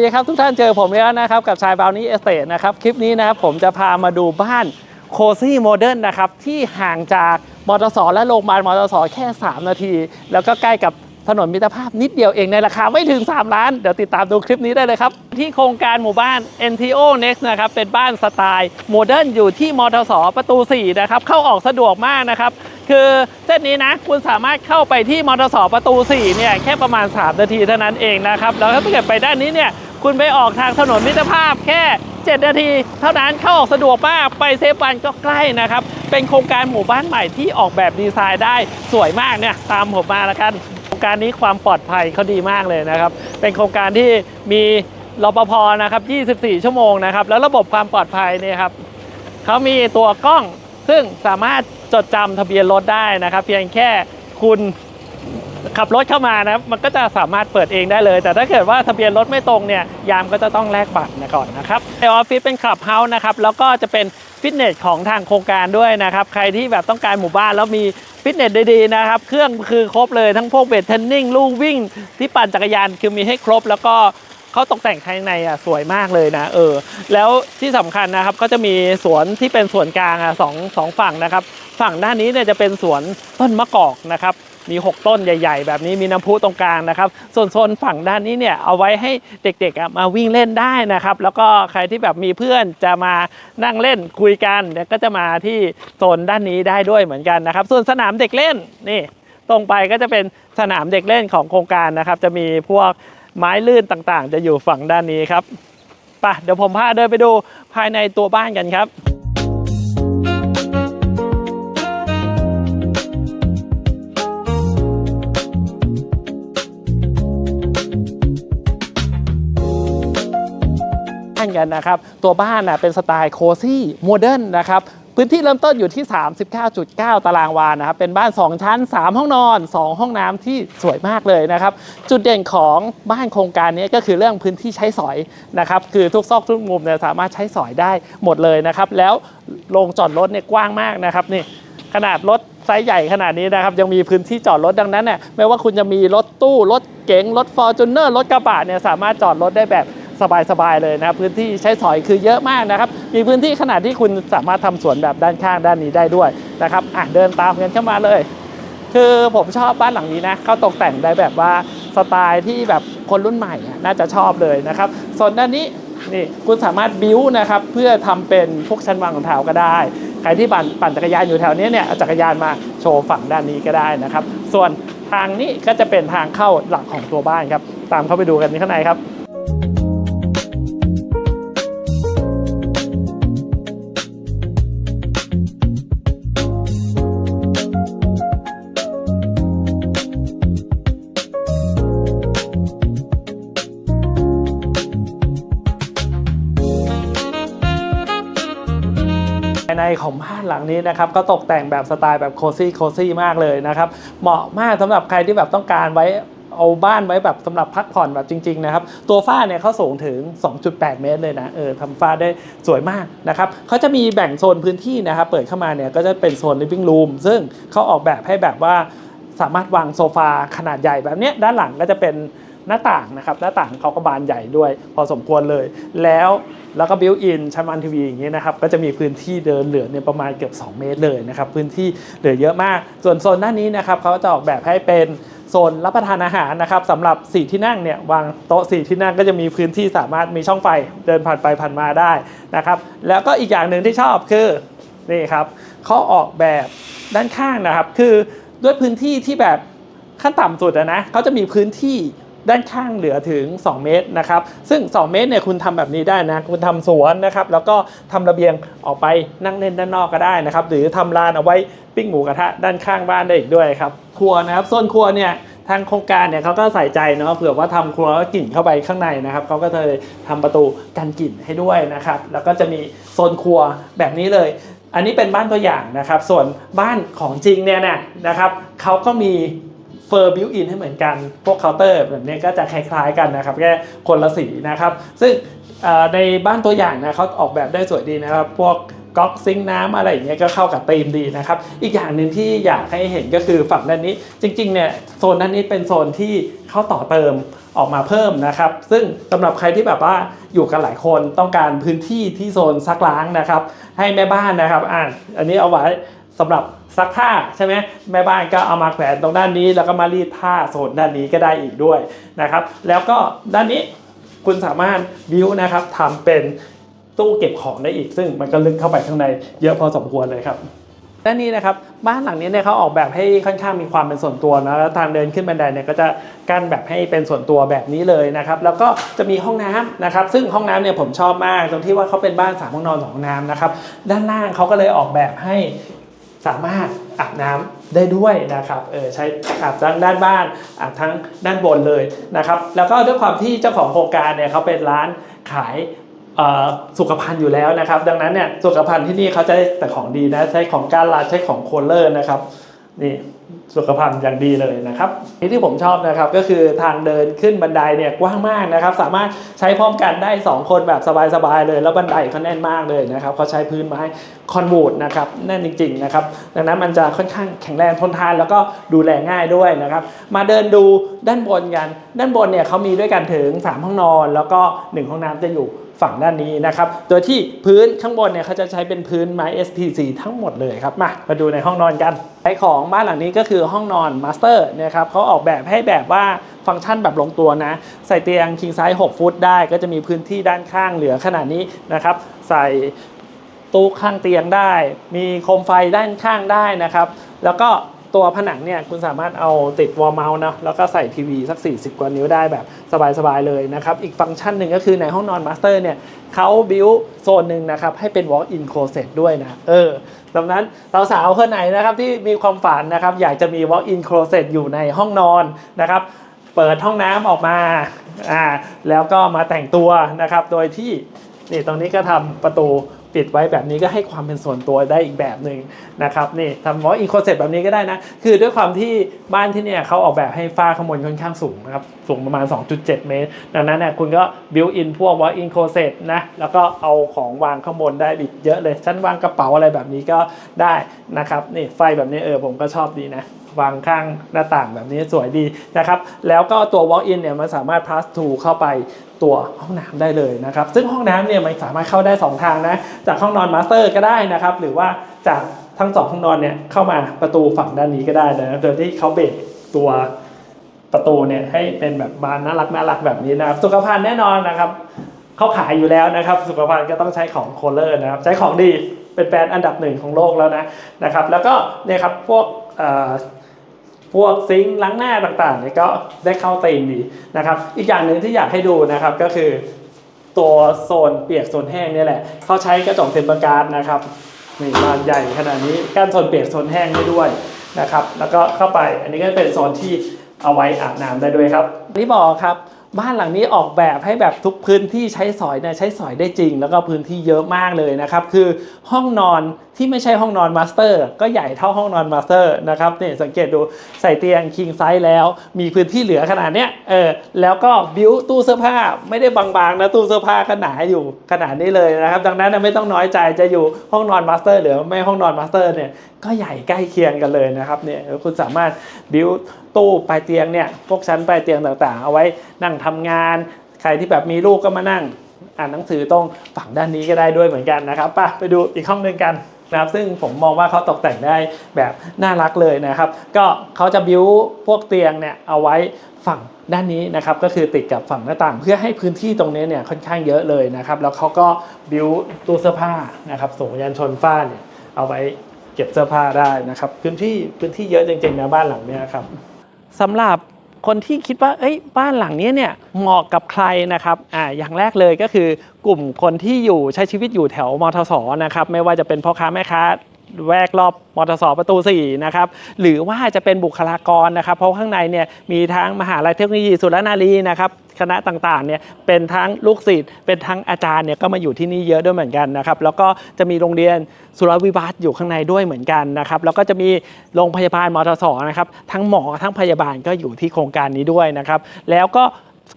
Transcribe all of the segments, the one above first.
ดีครับทุกท่านเจอผมแล้วนะครับกับชายบาวนี้เอสเตนะครับคลิปนี้นะครับผมจะพามาดูบ้านโคซี่โมเดิร์นนะครับที่ห่างจากมอเตอร์สและโรงพยาบาลมอเตอร์สแค่ 3 นาที แล้วก็ใกล้กับถนนมิตรภาพนิดเดียวเองในราคาไม่ถึง 3 ล้าน เดี๋ยวติดตามดูคลิปนี้ได้เลยครับ ที่โครงการหมู่บ้าน NTO Next นะครับ เป็นบ้านสไตล์โมเดิร์นอยู่ที่มอเตอร์สประตู 4 นะครับ เข้าออกสะดวกมากนะครับ คือเส้นนี้นะ คุณสามารถเข้าไปที่มอเตอร์สประตู 4 เนี่ย แค่ประมาณ 3 นาทีเท่านั้นเองนะครับ แล้วถ้าเกิดไปด้านนี้เนี่ย คุณไปออกทางถนนมิตรภาพแค่ 7 นาที เท่านั้นเข้าออกสะดวกมาก ไปเซฟวันก็ใกล้นะครับ เป็นโครงการหมู่บ้านใหม่ที่ออกแบบดีไซน์ได้สวยมากเนี่ยตามผมมาแล้วกัน โครงการนี้ความปลอดภัยเขาดีมากเลยนะครับ เป็นโครงการที่มีรปภนะครับ 24 ชั่วโมงนะครับ แล้วระบบความปลอดภัยเนี่ยครับเขามีตัวกล้องซึ่งสามารถจดจำทะเบียนรถได้นะครับ เพียงแค่คุณ ขับรถเข้ามานะมันก็จะสามารถเปิดเองได้เลย แต่ถ้าเกิดว่าทะเบียนรถไม่ตรงเนี่ยยามก็จะต้องแลกบัตรนะก่อนนะครับในออฟฟิศเป็นคลับเฮาส์นะครับแล้วก็จะเป็นฟิตเนสของทางโครงการด้วยนะครับใครที่แบบต้องการหมู่บ้านแล้วมีฟิตเนสดีๆนะครับเครื่องคือครบเลยทั้งพวกเวทเทรนนิ่งลู่วิ่งที่ปั่นจักรยานคือมีให้ครบแล้วก็ เขาตกแต่งข้างในอะสวยมากเลยนะเออ แล้วที่สำคัญนะครับก็จะมีสวนที่เป็นสวนกลางอะสองสองฝั่งนะครับ ฝั่งด้านนี้เนี่ยจะเป็นสวนต้นมะกอกนะครับมี 6 ต้นใหญ่ ๆ แบบนี้มีน้ำพุตรงกลางนะครับ ส่วนโซนฝั่งด้านนี้เนี่ยเอาไว้ให้เด็กๆมาวิ่งเล่นได้นะครับ แล้วก็ใครที่แบบมีเพื่อนจะมานั่งเล่นคุยกันเนี่ยก็จะมาที่โซนด้านนี้ได้ด้วยเหมือนกันนะครับ ส่วนสนามเด็กเล่นนี่ ตรงไปก็จะเป็นสนามเด็กเล่นของโครงการนะครับ จะมีพวก ไม้ลื่นต่างๆ จะอยู่ฝั่งด้านนี้ครับไปเดี๋ยวผมพาเดินไปดูภายในตัวบ้านกันครับานกันนะครับตัวบ้านนะเป็นสไตล์โคซี่โมเดิร์นนะครับ พื้นที่เริ่มต้นอยู่ที่ 39.9 ตารางวานะครับ เป็นบ้าน 2 ชั้น 3 ห้องนอน 2 ห้องน้ำที่สวยมากเลยนะครับ จุดเด่นของบ้านโครงการนี้ก็คือเรื่องพื้นที่ใช้สอยนะครับ คือทุกซอกทุกมุมเนี่ยสามารถใช้สอยได้หมดเลยนะครับ แล้วโรงจอดรถเนี่ยกว้างมากนะครับนี่ขนาดรถไซส์ใหญ่ขนาดนี้นะครับ ยังมีพื้นที่จอดรถดังนั้นเนี่ยไม่ว่าคุณจะมีรถตู้ รถเก๋งรถฟอร์จูเนอร์รถกระบะเนี่ยสามารถจอดรถได้แบบ สบายๆเลยนะครับพื้นที่ใช้สอยคือเยอะมากนะครับ มีพื้นที่ขนาดที่คุณสามารถทำสวนแบบด้านข้างด้านนี้ได้ด้วยนะครับอะเดินตามกันเข้ามาเลย คือผมชอบบ้านหลังนี้นะเขาตกแต่งได้แบบว่าสไตล์ที่แบบคนรุ่นใหม่น่าจะชอบเลยนะครับส่วนด้านนี้นี่คุณสามารถบิวนะครับเพื่อทำเป็นพวกชั้นวางรองเท้าก็ได้ ใครที่ปั่นปั่นจักรยานอยู่แถวนี้เนี่ยเอาจักรยานมาโชว์ฝั่งด้านนี้ก็ได้นะครับ ส่วนทางนี้ก็จะเป็นทางเข้าหลักของตัวบ้านครับ ตามเข้าไปดูกันข้างในครับ หลังนี้นะครับก็ตกแต่งแบบสไตล์แบบโคซี่โคซี่มากเลยนะครับ เหมาะมากสำหรับใครที่แบบต้องการไว้เอาบ้านไว้แบบสำหรับพักผ่อนแบบจริงๆนะครับ ตัวฝ้าเนี่ยเขาสูงถึง 2.8 เมตรเลยนะเออทำฝ้าได้สวยมากนะครับเขาจะมีแบ่งโซนพื้นที่นะครับ เปิดเข้ามาเนี่ยก็จะเป็นโซน living room ซึ่งเขาออกแบบให้แบบว่าสามารถวางโซฟาขนาดใหญ่แบบเนี้ยด้านหลังก็จะเป็น หน้าต่างนะครับหน้าต่างเขาก็บานใหญ่ด้วย พอสมควรเลย แล้วแล้วก็บิวอินชั้นวันทีวีอย่างเงี้ยนะครับก็จะมีพื้นที่เดินเหลือเนี่ยประมาณเกือบ 2 เมตรเลยนะครับพื้นที่เหลือเยอะมาก ส่วนโซนด้านนี้นะครับเขาจะออกแบบให้เป็นโซนรับประทานอาหารนะครับสำหรับ 4 ที่นั่งเนี่ยวางโต๊ะ 4 ที่นั่งก็จะมีพื้นที่สามารถมีช่องไฟเดินผ่านไปผ่านมาได้นะครับแล้วก็อีกอย่างหนึ่งที่ชอบคือนี่ครับเขาออกแบบด้านข้างนะครับ คือด้วยพื้นที่ที่แบบขั้นต่ำสุดนะเขาจะมีพื้นที่ ด้านข้างเหลือถึง 2 เมตรนะครับ ซึ่ง 2 เมตรเนี่ยคุณทำแบบนี้ได้นะ คุณทำสวนนะครับ แล้วก็ทำระเบียงออกไปนั่งเล่นด้านนอกก็ได้นะครับ หรือทำลานเอาไว้ปิ้งหมูกระทะด้านข้างบ้านได้อีกด้วยครับ ครัวนะครับโซนครัวเนี่ยทางโครงการเนี่ยเขาก็ใส่ใจเนาะเผื่อว่าทำครัวกลิ่นเข้าไปข้างในนะครับเขาก็เลยทำประตูกันกลิ่นให้ด้วยนะครับ แล้วก็จะมีโซนครัวแบบนี้เลย อันนี้เป็นบ้านตัวอย่างนะครับ ส่วนบ้านของจริงเนี่ยนะครับเขาก็มี เฟอร์บิวอินให้เหมือนกัน พวกเคาน์เตอร์แบบนี้ก็จะคล้ายๆกันนะครับแค่คนละสีนะครับ ซึ่งในบ้านตัวอย่างนะเขาออกแบบได้สวยดีนะครับ พวกก๊อกซิงน้ำอะไรอย่างเงี้ยก็เข้ากับธีมดีนะครับ อีกอย่างหนึ่งที่อยากให้เห็นก็คือฝั่งด้านนี้ จริงๆเนี่ยโซนด้านนี้เป็นโซนที่เขาต่อเติมออกมาเพิ่มนะครับ ซึ่งสำหรับใครที่แบบว่าอยู่กันหลายคนต้องการพื้นที่ที่โซนซักล้างนะครับ ให้แม่บ้านนะครับอ่าอันนี้เอาไว้ สำหรับซักผ้าใช่ไหมแม่บ้านก็เอามาแขวนตรงด้านนี้ แล้วก็มารีดผ้าโซนด้านนี้ก็ได้อีกด้วยนะครับ แล้วก็ด้านนี้คุณสามารถบิวนะครับทำเป็นตู้เก็บของได้อีก ซึ่งมันก็ลึกเข้าไปข้างในเยอะพอสมควรเลยครับด้านนี้นะครับบ้านหลังนี้เนี่ยเขาออกแบบให้ค่อนข้างมีความเป็นส่วนตัวนะแล้วทางเดินขึ้นบันไดเนี่ยก็จะกั้นแบบให้เป็นส่วนตัวแบบนี้เลยนะครับแล้วก็จะมีห้องน้ำนะครับซึ่งห้องน้ำเนี่ยผมชอบมากตรงที่ว่าเขาเป็นบ้านสามห้องนอนสองห้องน้ำนะครับด้านล่างเขาก็เลยออกแบบให้ สามารถอาบน้ำได้ด้วยนะครับเออใช้อาบทั้งด้านบ้านอาบทั้งด้านบนเลยนะครับ แล้วก็ด้วยความที่เจ้าของโครงการเนี่ยเขาเป็นร้านขายสุขภัณฑ์อยู่แล้วนะครับ ดังนั้นเนี่ยสุขภัณฑ์ที่นี่เขาจะแต่ของดีนะใช้ของการลาใช้ของโคลเลอร์นะครับนี่ สุขภัณฑ์อย่างดีเลยนะครับที่ที่ผมชอบนะครับก็คือทางเดินขึ้นบันไดเนี่ยกว้างมากนะครับ สามารถใช้พร้อมกันได้ 2 คนแบบสบายๆเลย แล้วบันไดเขาแน่นมากเลยนะครับเขาใช้พื้นไม้คอนวูดนะครับแน่นจริง ๆนะครับ ดังนั้นมันจะค่อนข้างแข็งแรงทนทานแล้วก็ดูแลง่ายด้วยนะครับ มาเดินดูด้านบนกัน ด้านบนเนี่ยเขามีด้วยกันถึง 3 ห้องนอน แล้วก็ 1 ห้องน้ำจะอยู่ ฝั่งด้านนี้นะครับ โดยที่พื้นข้างบนเนี่ยเขาจะใช้เป็นพื้นไม้ SPC ทั้งหมดเลยครับ มา มาดูในห้องนอนกันไอของบ้านหลังนี้ก็คือห้องนอนมาสเตอร์นะครับเขาออกแบบให้แบบว่าฟังก์ชันแบบลงตัวนะ ใส่เตียง king size 6ฟุตได้ ก็จะมีพื้นที่ด้านข้างเหลือขนาดนี้นะครับ ใส่ตู้ข้างเตียงได้ มีโคมไฟด้านข้างได้นะครับ แล้วก็ ตัวผนังเนี่ยคุณสามารถเอาติดวอลเมาส์นะแล้วก็ใส่ทีวีสัก 40 กว่านิ้วได้แบบสบายๆเลยนะครับ อีกฟังก์ชันหนึ่งก็คือในห้องนอนมาสเตอร์เนี่ยเขาบิวโซนหนึ่งนะครับ ให้เป็น walk-in closet ด้วยนะ เออดังนั้นสาวคนไหนนะครับที่มีความฝันนะครับ อยากจะมี walk-in closet อยู่ในห้องนอนนะครับเปิดห้องน้ำออกมาอ่าแล้วก็มาแต่งตัวนะครับ โดยที่นี่ตรงนี้ก็ทำประตู ปิดไว้แบบนี้ก็ให้ความเป็นส่วนตัวได้อีกแบบหนึ่งนะครับนี่ทำวอลอินโคเซตแบบนี้ก็ได้นะ คือด้วยความที่บ้านที่เนี่ยเขาออกแบบให้ฝ้าข้างบนค่อนข้างสูงนะครับ สูงประมาณ 2.7 เมตร ดังนั้นเนี่ยคุณก็บิวอินพวกวอลอินโคเซตนะ แล้วก็เอาของวางข้างบนได้อีกเยอะเลยชั้นวางกระเป๋าอะไรแบบนี้ก็ได้นะครับนี่ไฟแบบนี้เออผมก็ชอบดีนะ วางข้างหน้าต่างแบบนี้สวยดีนะครับ แล้วก็ตัว walk-in เนี่ยมันสามารถ pass through เข้าไปตัวห้องน้ำได้เลยนะครับ ซึ่งห้องน้ำเนี่ยมันสามารถเข้าได้ 2 ทางนะ จากห้องนอนมาสเตอร์ก็ได้นะครับ หรือว่าจากทั้งสองห้องนอนเนี่ยเข้ามาประตูฝั่งด้านนี้ก็ได้นะโดยที่เขาเบรกตัวประตูเนี่ยให้เป็นแบบบานน่ารักน่ารักแบบนี้นะครับ สุขภัณฑ์แน่นอนนะครับเขาขายอยู่แล้วนะครับ สุขภัณฑ์ก็ต้องใช้ของโคเลอร์นะครับ ใช้ของดีเป็นแบรนด์อันดับหนึ่งของโลกแล้วนะนะครับ แล้วก็เนี่ยครับพวก พวกซิงค์ล้างหน้าต่างๆเนี่ยก็ได้เข้าเต็มดีนะครับ อีกอย่างหนึ่งที่อยากให้ดูนะครับก็คือ ตัวโซนเปียกโซนแห้งเนี่ยแหละเขาใช้กระจกเทมเปอร์การ์ดนะครับนี่บานใหญ่ขนาดนี้กั้นโซนเปียกโซนแห้งได้ด้วยนะครับ แล้วก็เข้าไปอันนี้ก็เป็นโซนที่เอาไว้อาบน้ำได้ด้วยครับนี่บอกครับ บ้านหลังนี้ออกแบบให้แบบทุกพื้นที่ใช้สอยเนี่ยใช้สอยได้จริง แล้วก็พื้นที่เยอะมากเลยนะครับ คือห้องนอนที่ไม่ใช่ห้องนอนมาสเตอร์ ก็ใหญ่เท่าห้องนอนมาสเตอร์นะครับเนี่ยสังเกตดูใส่เตียงคิงไซส์แล้ว มีพื้นที่เหลือขนาดเนี้ยเออแล้วก็บิวตู้เสื้อผ้าไม่ได้บางๆนะตู้เสื้อผ้าก็หนาอยู่ขนาดนี้เลยนะครับ ดังนั้นไม่ต้องน้อยใจจะอยู่ห้องนอนมาสเตอร์หรือไม่ห้องนอนมาสเตอร์เนี่ยก็ใหญ่ใกล้เคียงกันเลยนะครับเนี่ยคุณสามารถบิวตู้ปลายเตียงเนี่ยพวกชั้นปลายเตียงต่างๆ เอาไว้นั่งทำงาน ใครที่แบบมีลูกก็มานั่ง อ่านหนังสือตรงฝั่งด้านนี้ก็ได้ด้วยเหมือนกันนะครับป่ะไปดูอีกห้องหนึ่งกันนะครับซึ่งผมมองว่าเขาตกแต่งได้แบบน่ารักเลยนะครับ ก็เขาจะบิวพวกเตียงเนี่ยเอาไว้ฝั่งด้านนี้นะครับก็คือติดกับฝั่งหน้าต่าง เพื่อให้พื้นที่ตรงนี้เนี่ยค่อนข้างเยอะเลยนะครับ แล้วเขาก็บิวตู้เสื้อผ้านะครับสูงยันชนฝ้าเนี่ยเอาไว้เก็บเสื้อผ้าได้นะครับ พื้นที่พื้นที่เยอะจริงๆนะบ้านหลังนี้ครับสำหรับ คนที่คิดว่าเอ้ยบ้านหลังนี้เนี่ยเหมาะกับใครนะครับอ่าอย่างแรกเลยก็คือกลุ่มคนที่อยู่ใช้ชีวิตอยู่แถวมทสนะครับไม่ว่าจะเป็นพ่อค้าแม่ค้า แวกรอบมทสประตู 4 นะครับ หรือว่าจะเป็นบุคลากรนะครับ เพราะข้างในเนี่ยมีทั้งมหาลัยเทคโนโลยีสุรนารีนะครับคณะต่างๆเนี่ยเป็นทั้งลูกศิษย์เป็นทั้งอาจารย์เนี่ยก็มาอยู่ที่นี่เยอะด้วยเหมือนกันนะครับ แล้วก็จะมีโรงเรียนสุรวิวัฒน์อยู่ข้างในด้วยเหมือนกันนะครับแล้วก็จะมีโรงพยาบาลมทสนะครับ ทั้งหมอทั้งพยาบาลก็อยู่ที่โครงการนี้ด้วยนะครับ แล้วก็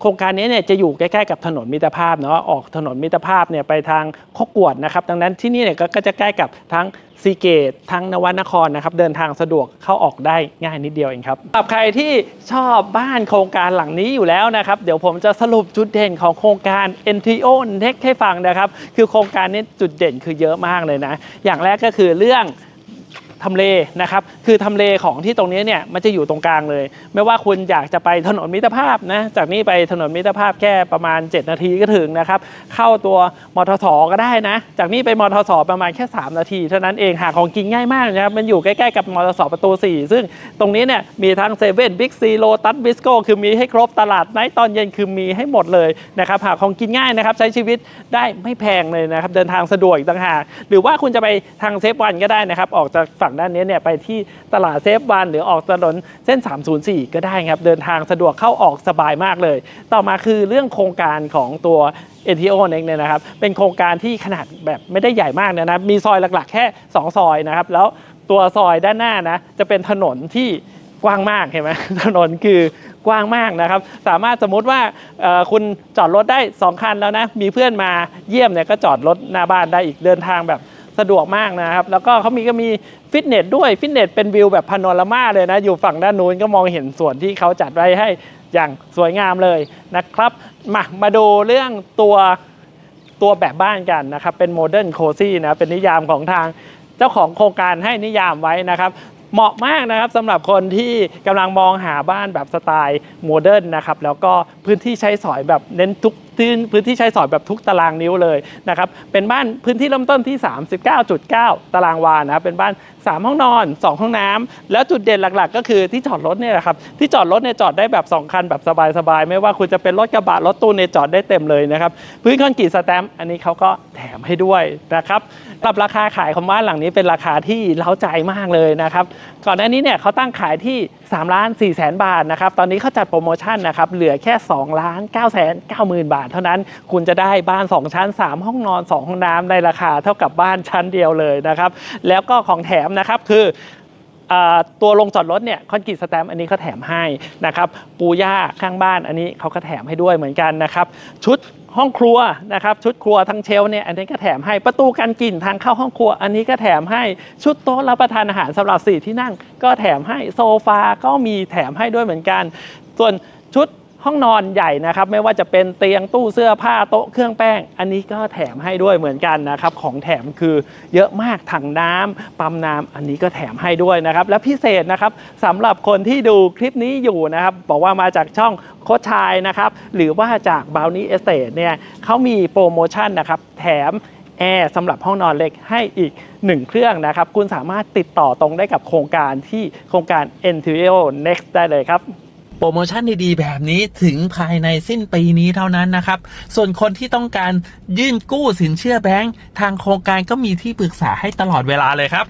โครงการนี้เนี่ยจะอยู่ใกล้ๆกับถนนมิตรภาพเนาะออกถนนมิตรภาพเนี่ยไปทางคอกวดนะครับดังนั้นที่นี่เนี่ยก็ก็จะใกล้กับทั้งซีเกตทั้งนวนครนะครับเดินทางสะดวกเข้าออกได้ง่ายนิดเดียวเองครับสำหรับใครที่ชอบบ้านโครงการหลังนี้อยู่แล้วนะครับเดี๋ยวผมจะสรุปจุดเด่นของโครงการ NTO Next ให้ฟังนะครับคือโครงการนี้จุดเด่นคือเยอะมากเลยนะ อย่างแรกก็คือเรื่อง ทำเลนะครับคือทำเลของที่ตรงนี้เนี่ยมันจะอยู่ตรงกลางเลย ไม่ว่าคุณอยากจะไปถนนมิตรภาพนะจากนี้ไปถนนมิตรภาพแค่ประมาณ 7 นาทีก็ถึงนะครับเข้าตัวมทสก็ได้นะ จากนี้ไปมทสประมาณแค่ 3 นาทีเท่านั้นเองหาของกินง่ายมากนะครับมันอยู่ใกล้ๆกับมทสประตู 4 ซึ่งตรงนี้เนี่ยมีทั้งเซเว่นบิ๊กซีโลตัสบิสโก้คือมีให้ครบตลาดไนท์ตอนเย็นคือมีให้หมดเลยนะครับหาของกินง่ายนะครับใช้ชีวิตได้ไม่แพงเลยนะครับเดินทางสะดวกอีกต่างหากหรือว่าคุณจะไปทางเซฟวันก็ได้นะครับออกจากฝั่งด้านนี้เนี่ยไปที่ตลาดเซฟวันหรือออกถนนเส้น 304 ก็ได้ครับ เดินทางสะดวกเข้าออกสบายมากเลย ต่อมาคือเรื่องโครงการของตัว NTO Next เนี่ยนะครับ เป็นโครงการที่ขนาดแบบไม่ได้ใหญ่มากนะนะมีซอยหลักๆ แค่ 2 ซอยนะครับ แล้วตัวซอยด้านหน้านะจะเป็นถนนที่กว้างมากเห็นไหมถนนคือกว้างมากนะครับ สามารถสมมติว่าคุณจอดรถได้ 2 คันแล้วนะ มีเพื่อนมาเยี่ยมเนี่ยก็จอดรถหน้าบ้านได้อีกเดินทางแบบ สะดวกมากนะครับ แล้วก็เขามีก็มีฟิตเนสด้วยฟิตเนสเป็นวิวแบบพาโนรามาเลยนะ อยู่ฝั่งด้านนู้นก็มองเห็นส่วนที่เขาจัดไว้ให้อย่างสวยงามเลยนะครับ มามาดูเรื่องตัวตัวแบบบ้านกันนะครับ เป็นโมเดิร์นโคซี่นะเป็นนิยามของทางเจ้าของโครงการให้นิยามไว้นะครับเหมาะมากนะครับสำหรับคนที่กำลังมองหาบ้านแบบสไตล์โมเดิร์นนะครับแล้วก็พื้นที่ใช้สอยแบบเน้นทุก พื้นพื้นที่ใช้สอยแบบทุกตารางนิ้วเลยนะครับเป็นบ้านพื้นที่เริ่มต้นที่ 39.9 ตารางวานะครับเป็นบ้าน 3 ห้องนอน 2 ห้องน้ำแล้วจุดเด่นหลักๆ ก็คือที่จอดรถเนี่ยแหละครับที่จอดรถเนี่ยจอดได้แบบ 2 คันแบบสบายๆ ไม่ว่าคุณจะเป็นรถกระบะรถตู้เนี่ยจอดได้เต็มเลยนะครับพื้นคอนกรีตสแตมป์อันนี้เขาก็แถมให้ด้วยนะครับสำหรับราคาขายของบ้านหลังนี้เป็นราคาที่เล้าใจมากเลยนะครับก่อนหน้านี้เนี่ยเขาตั้งขายที่3ล้าน4แสนบาทนะครับตอนนี้เขาจัดโปรโมชั่นนะครับเหลือแค่2ล้าน9แสน9หมื่นบาท เท่านั้นคุณจะได้บ้าน 2 ชั้น 3 ห้องนอน 2 ห้องน้ำในราคาเท่ากับบ้านชั้นเดียวเลยนะครับแล้วก็ของแถมนะครับคือตัวลงจอดรถเนี่ยคอนกรีตสแตมป์อันนี้เขาแถมให้นะครับปูย่าข้างบ้านอันนี้เขาก็แถมให้ด้วยเหมือนกันนะครับชุดห้องครัวนะครับชุดครัวทั้งเชลเนี่ยอันนี้ก็แถมให้ประตูกันกลิ่นทางเข้าห้องครัว อันนี้ก็แถมให้ชุดโต๊ะรับประทานอาหารสำหรับสี่ที่นั่ง ก็แถมให้โซฟาก็มีแถมให้ด้วยเหมือนกัน ส่วน ห้องนอนใหญ่นะครับ ไม่ว่าจะเป็นเตียงตู้เสื้อผ้าโต๊ะเครื่องแป้ง อันนี้ก็แถมให้ด้วยเหมือนกันนะครับ ของแถมคือเยอะมากถังน้ำปั๊มน้ำอันนี้ก็แถมให้ด้วยนะครับ และพิเศษนะครับสำหรับคนที่ดูคลิปนี้อยู่นะครับบอกว่ามาจากช่องโคชชายนะครับ หรือว่าจากบ o วนี้เอสเตดเนี่ยเขามีโปรโมชั่นนะครับ แถมแอร์สำหรับห้องนอนเล็กให้อีก 1 เครื่องนะครับ คุณสามารถติดต่อตรงได้กับโครงการที่โครงการ n t o Next ได้เลยครับ โปรโมชั่นดีๆแบบนี้ถึงภายในสิ้นปีนี้เท่านั้นนะครับ ส่วนคนที่ต้องการยื่นกู้สินเชื่อแบงก์ทางโครงการก็มีที่ปรึกษาให้ตลอดเวลาเลยครับ